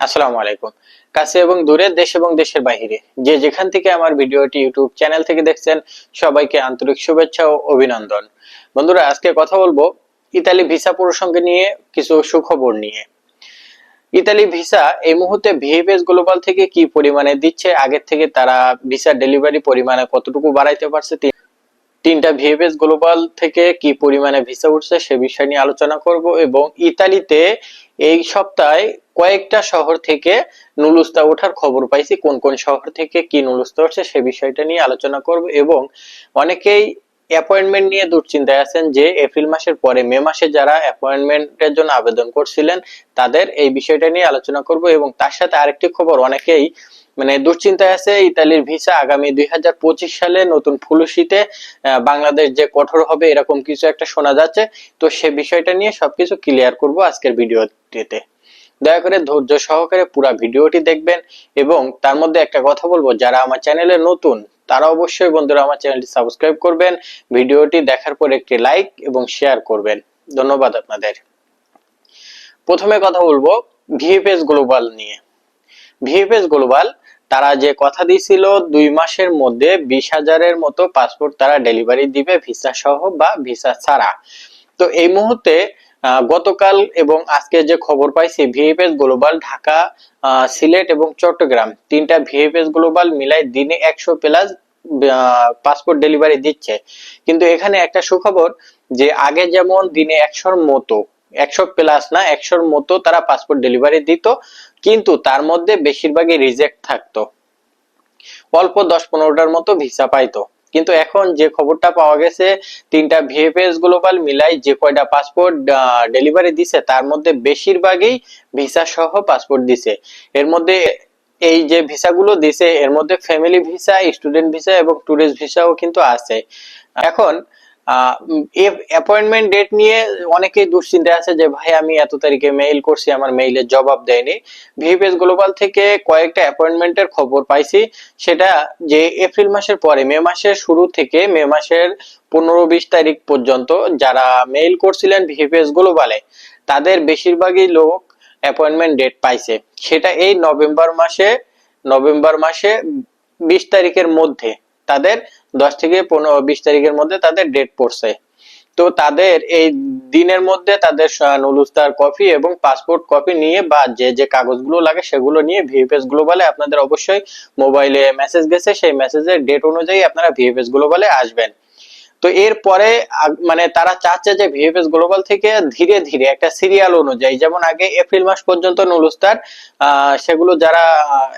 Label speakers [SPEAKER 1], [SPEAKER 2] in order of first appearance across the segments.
[SPEAKER 1] আসসালামু আলাইকুম। কাছে এবং দূরে, দেশ এবং দেশের বাইরে যে যেখান থেকে আমার ভিডিওটি ইউটিউব চ্যানেল থেকে দেখছেন, সবাইকে আন্তরিক শুভেচ্ছা ও অভিনন্দন। বন্ধুরা, আজকে কথা বলব ইতালি ভিসা প্রসঙ্গে নিয়ে, কিছু সুখবর নিয়ে। ইতালি ভিসা এই মুহূর্তে ভিএফএস গ্লোবাল থেকে কি পরিমাণে দিচ্ছে, আগের থেকে তারা ভিসা ডেলিভারি পরিমাণে কতটুকু বাড়াইতে পারছে তিনটা ভিএফএস গ্লোবাল থেকে কি পরিমাণে ভিসা উঠছে, সে বিষয় নিয়ে আলোচনা করব এবং ইতালিতে এই সপ্তাহে কয়েকটা শহর থেকে নুলুস্তা ওঠার খবর পাইছি। কোন কোন শহর থেকে কি নুলুস্তা উঠছে সে বিষয়টা নিয়ে আলোচনা করব এবং অনেকেই অ্যাপয়েন্টমেন্ট নিয়ে দুশ্চিন্তায় আছেন যে এপ্রিল মাসের পরে মে মাসে যারা অ্যাপয়েন্টমেন্টের জন্য আবেদন করছিলেন, তাদের এই বিষয়টা নিয়ে আলোচনা করব এবং তার সাথে আরেকটি খবর, অনেকেই মানে দুশ্চিন্তায় আছে ইতালির ভিসা আগামী দুই হাজার পঁচিশ সালে নতুন ফুলুশিতে আহ, বাংলাদেশ যে কঠোর হবে এরকম কিছু একটা শোনা যাচ্ছে। তো সে বিষয়টা নিয়ে সবকিছু ক্লিয়ার করব আজকের ভিডিওটিতে। দয়া করে ধৈর্য সহকারে পুরো ভিডিওটি দেখবেন এবং তার মধ্যে একটা কথা বলব যারা আমার চ্যানেলে নতুন তারা অবশ্যই বন্ধুরা আমার চ্যানেলটি সাবস্ক্রাইব করবেন ভিডিওটি দেখার পর একটি লাইক এবং শেয়ার করবেন। ধন্যবাদ আপনাদের। প্রথমে কথা বলব ভিএফএস গ্লোবাল নিয়ে। ভিএফএস গ্লোবাল, তারা যে কথা দিয়েছিল, দুই মাসের মধ্যে বিশ হাজারের মতো পাসপোর্ট তারা ডেলিভারি দিবে ভিসা সহ বা ভিসা ছাড়া। তো এই মুহূর্তে গতকাল এবং আজকে যে খবর পাইছি, ভিএফএস গ্লোবাল ঢাকা সিলেট এবং চট্টগ্রাম, তিনটা ভিএফএস গ্লোবাল মিলাই দিনে একশো প্লাস পাসপোর্ট ডেলিভারি দিচ্ছে। কিন্তু এখানে একটা সুখবর যে, আগে যেমন দিনে একশোর মতো একশো প্লাস না, একশোর মতো তারা পাসপোর্ট ডেলিভারি দিত, কিন্তু তার মধ্যে বেশিরভাগই রিজেক্ট থাকতো। অল্প দশ পনেরোটার মতো ভিসা পাইতো। কিন্তু এখন যে খবরটা পাওয়া গেছে, তিনটা ভিএফএস গ্লোবাল মিলাই যে কয়টা পাসপোর্ট ডেলিভারি দিছে, তার মধ্যে বেশিরভাগই ভিসা সহ পাসপোর্ট দিছে। এর মধ্যে এই যে ভিসাগুলো দিছে, এর মধ্যে ফ্যামিলি ভিসা স্টুডেন্ট ভিসা এবং ট্যুরিস্ট ভিসাও কিন্তু আছে। এখন অ্যাপয়েন্টমেন্ট ডেট নিয়ে অনেকেই দুশ্চিন্তায় আছে যে, ভাই, আমি এত তারিখে মেইল করছি, আমার মেইলের জবাব দেয়নি। ভিপিএস গ্লোবাল থেকে কয়েকটা অ্যাপয়েন্টমেন্টের খবর পাইছি। সেটা যে এপ্রিল মাসের পরে, মে মাসের শুরু থেকে মে মাসের পনেরো বিশ তারিখ পর্যন্ত যারা মেইল করছিলেন ভিপিএস গ্লোবালে তাদের বেশিরভাগই লোক অ্যাপয়েন্টমেন্ট ডেট পাইছে। সেটা এই নভেম্বর মাসে নভেম্বর মাসে বিশ তারিখের মধ্যে। তাদের দশ থেকে পনেরো, বিশ তারিখের মধ্যে তাদের ডেট পড়ছে। তো তাদের এই দিনের মধ্যে তাদের নুলুস্তার কপি এবং পাসপোর্ট কপি নিয়ে বা যে যে কাগজগুলো লাগে সেগুলো নিয়ে ভিএফএস গ্লোবালে আপনাদের অবশ্যই মোবাইলে মেসেজ গেছে। সেই মেসেজের ডেট অনুযায়ী আপনারা ভিএফএস গ্লোবালে আসবেন। তো এরপরে মানে তারা চাচ্ছে যে ভিএফএস গ্লোবাল থেকে ধীরে ধীরে একটা সিরিয়াল অনুযায়ী, যেমন আগে এপ্রিল মাস পর্যন্ত নুলুস্তার সেগুলো যারা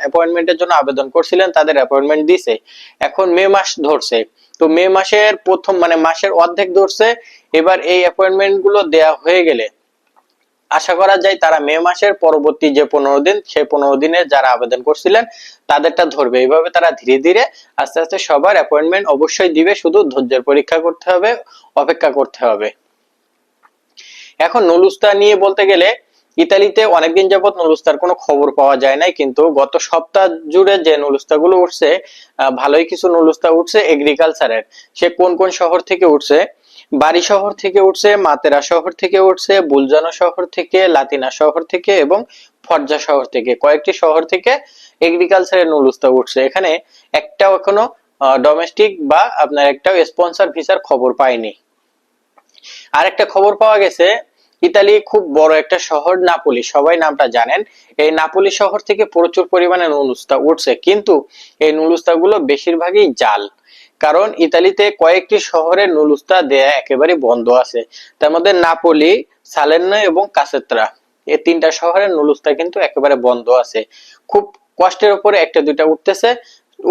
[SPEAKER 1] অ্যাপয়েন্টমেন্টের জন্য আবেদন করছিলেন তাদের অ্যাপয়েন্টমেন্ট দিছে। এখন মে মাস ধরছে। তো মে মাসের প্রথম মানে মাসের অর্ধেক ধরছে। এবার এই অ্যাপয়েন্টমেন্টগুলো দেয়া হয়ে গেলে আশা করা যায় তারা মে মাসের পরবর্তী যে পনেরো দিন, সেই পনেরো দিনে যারা আবেদন করছিলেন, তাদেরটা ধরবে। এইভাবে তারা ধীরে ধীরে আস্তে আস্তে সবার অ্যাপয়েন্টমেন্ট অবশ্যই দিবে। শুধু ধৈর্যের পরীক্ষা করতে হবে, অপেক্ষা করতে হবে। এখন নুলুস্তা নিয়ে বলতে গেলে, ইতালিতে অনেকদিন যাবত নুলুস্তার কোনো খবর পাওয়া যায় নাই, কিন্তু গত সপ্তাহ জুড়ে যে নুলুস্তাগুলো উঠছে ভালোই কিছু নুলুস্তা উঠছে এগ্রিকালচারের সে কোন কোন শহর থেকে উঠছে বাড়ি শহর থেকে উঠছে, মাতেরা শহর থেকে উঠছে, বুলজানো শহর থেকে, লাতিনা শহর থেকে এবং ফরজা শহর থেকে। কয়েকটি শহর থেকে এগ্রিকালচারের নুলুস্তা উঠছে। এখানে একটাও এখনও ডোমেস্টিক বা আপনার একটাও স্পন্সর ভিসার খবর পাইনি আরেকটা খবর পাওয়া গেছে, ইতালি খুব বড় একটা শহর, নাপোলি। সবাই নামটা জানেন। এই নাপোলি শহর থেকে প্রচুর পরিমাণে নুলুস্তা উঠছে। কিন্তু এই নুলুস্তা গুলো বেশিরভাগই জাল। কারণ ইতালিতে কয়েকটি শহরে নুলুস্তা দেয়া একেবারে বন্ধ আছে। তার মধ্যে নাপোলি, সালের্নো এবং কাসেত্রা। এই তিনটা শহরের নুলুস্তা কিন্তু একেবারে বন্ধ আছে। খুব কষ্টের উপরে একটা দুইটা উঠতেছে,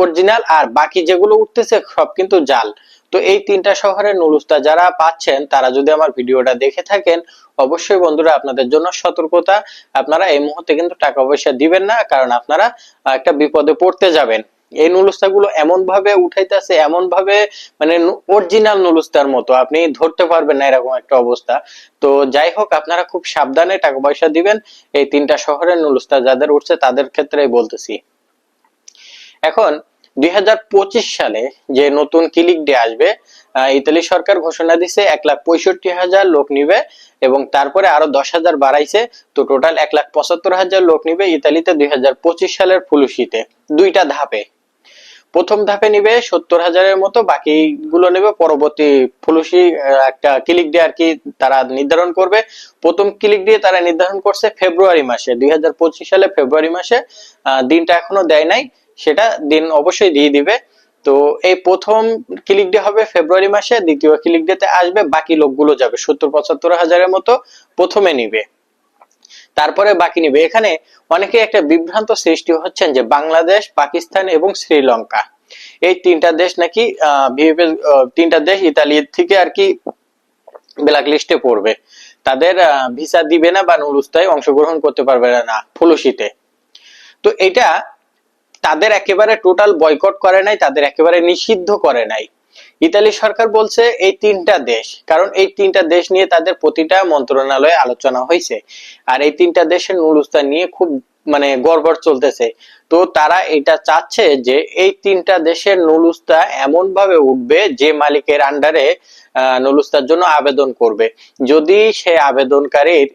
[SPEAKER 1] অরিজিনাল আর বাকি যেগুলো উঠতেছে সব কিন্তু জাল। তো এই তিনটা শহরের নুলুস্তা যারা পাচ্ছেন, তারা যদি আমার ভিডিওটা দেখে থাকেন, অবশ্যই বন্ধুরা আপনাদের জন্য সতর্কতা। আপনারা এই মুহূর্তে কিন্তু টাকা পয়সা দিবেন না, কারণ আপনারা একটা বিপদে পড়তে যাবেন। এই নুলুস্তা গুলো এমন ভাবে উঠাইতেছে এমন ভাবে মানে অরিজিনাল নুলুস্তার মতো। আপনি ধরতে পারবেন না এরকম একটা অবস্থা। তো যাই হোক, আপনারা খুব সাবধানে টাকা পয়সা দিবেন। এই তিনটা শহরের নুলুস্তা যাদের উঠছে, তাদের ক্ষেত্রেই বলতেছি। এখন, দুই সালে যে নতুন ক্লিক ডে আসবে ইতালি সরকার ঘোষণা দিছে এক লাখ পঁয়ষট্টি হাজার লোক নিবে এবং তারপরে আরও দশ হাজার বাড়াইছে। তো টোটাল এক লাখ পঁচাত্তর হাজার লোক নিবে ইতালিতে দুই হাজার পঁচিশ সালের ফুলুশিতে। দুইটা ধাপে। প্রথম ধাপে নিবে, সত্তর হাজারের মতো, বাকিগুলো নেবে, পরবর্তী ফুলুসি একটা ক্লিক দিয়ে আর কি তারা নির্ধারণ করবে। প্রথম ক্লিক দিয়ে তারা নির্ধারণ করছে ফেব্রুয়ারি মাসে, দুই হাজার পঁচিশ সালে ফেব্রুয়ারি মাসে দিনটা এখনও দেয় নাই, সেটা দিন অবশ্যই দিয়ে দিবে। তো এই প্রথম ক্লিক ডে হবে ফেব্রুয়ারি মাসে, দ্বিতীয় ক্লিক ডেতে আসবে, বাকি লোকগুলো যাবে, সত্তর পঁচাত্তর হাজারের মতো প্রথমে নিবে। তারপরে বাকি নিবে। এখানে অনেকে একটা বিভ্রান্ত সৃষ্টি হচ্ছেন যে বাংলাদেশ, পাকিস্তান এবং শ্রীলঙ্কা। এই তিনটা দেশ নাকি তিনটা দেশ ইতালি থেকে আর কি ব্ল্যাক লিস্টে পড়বে। তাদের ভিসা দিবে না বা নুরুস্তায় অংশগ্রহণ করতে পারবে না ফুলুশিতে তো এটা তাদের একেবারে টোটাল বয়কট করে নাই, তাদের একেবারে নিষিদ্ধ করে নাই। ইতালি সরকার বলছে এই তিনটা দেশ, কারণ এই তিনটা দেশ নিয়ে তাদের প্রতিটা মন্ত্রণালয়ে আলোচনা হয়েছে। আর এই তিনটা দেশের নুরুস্তান নিয়ে খুব মানে গড়বড় চলতেছে। তো তারা এটা চাচ্ছে যে এই তিনটা দেশের নুলুস্তা এমন ভাবে উঠবে যে মালিকের আন্ডারে নুলুস্তার জন্য আবেদন করবে। যদি সে আবেদনকারীর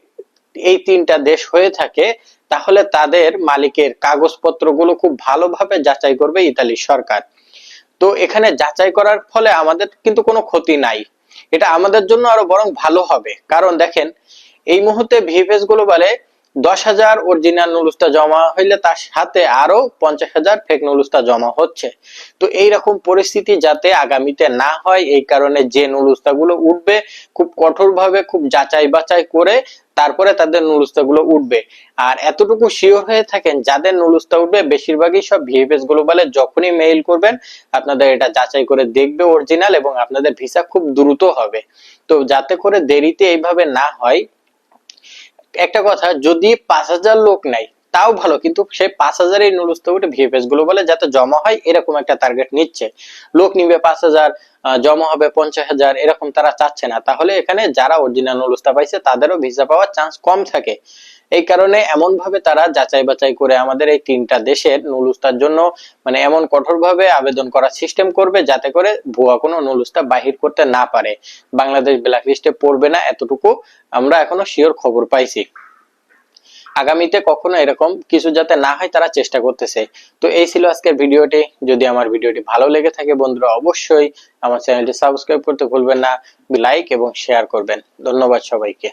[SPEAKER 1] এই তিনটা দেশ হয়ে থাকে, তাহলে তাদের মালিকের কাগজপত্রগুলো খুব ভালোভাবে যাচাই করবে ইতালি সরকার। তো এখানে যাচাই করার ফলে আমাদের কিন্তু কোনো ক্ষতি নাই। এটা আমাদের জন্য আরও বরং ভালো হবে। কারণ দেখেন, এই মুহূর্তে ভিএফএস গ্লোবালে দশ হাজার অরিজিনাল নুলুস্তা জমা হইলে তার সাথে আরও পঞ্চাশ হাজার ফেক নুলুস্তা জমা হচ্ছে। তো এই রকম পরিস্থিতি যাতে আগামীতে না হয়, এই কারণে যে নুলুস্তা গুলো উঠবে খুব কঠোরভাবে, খুব যাচাই বাছাই করে তারপরে তাদের নুলুস্তা গুলো উঠবে। আর এতটুকু শিওর হয়ে থাকেন, যাদের নুলুস্তা উঠবে, বেশিরভাগই সব ভিএফএস গ্লোবালে যখনই মেইল করবেন, আপনাদের এটা যাচাই করে দেখবে অরিজিনাল এবং আপনাদের ভিসা খুব দ্রুত হবে। তো যাতে করে দেরিতে এইভাবে না হয় একটা কথা, যদি পাঁচ হাজার লোক নাই তাও ভালো, কিন্তু সেই পাঁচ হাজারের নুরুস্ত উঠে ভিএফএসগুলো বলে যাতে জমা হয়, এরকম একটা টার্গেট নিচ্ছে। লোক নিবে পাঁচ হাজার জমা হবে পঞ্চাশ হাজার, এরকম তারা চাচ্ছে না। তাহলে এখানে যারা অরিজিনাল নুরুস্তা পাইছে, তাদেরও ভিসা পাওয়ার চান্স কম থাকে। এই কারণে এমন ভাবে তারা যাচাই বাছাই করে আমাদের এই তিনটা দেশের নুলুস্তার জন্য মানে এমন কঠোর ভাবে আবেদন করার সিস্টেম করবে যাতে করে ভুয়া কোনো নুলুস্তা বাহির করতে না পারে। বাংলাদেশ ব্ল্যাক লিস্টে পড়বে না এতটুকু আমরা এখনও শিওর খবর পাইছি। আগামীতে কখনো এরকম কিছু যাতে না হয় তারা চেষ্টা করতেছে। তো এই ছিল আজকের ভিডিওটি। যদি আমার ভিডিওটি ভালো লেগে থাকে বন্ধুরা, অবশ্যই আমার চ্যানেলটি সাবস্ক্রাইব করতে ভুলবেন না। লাইক এবং শেয়ার করবেন। ধন্যবাদ সবাইকে।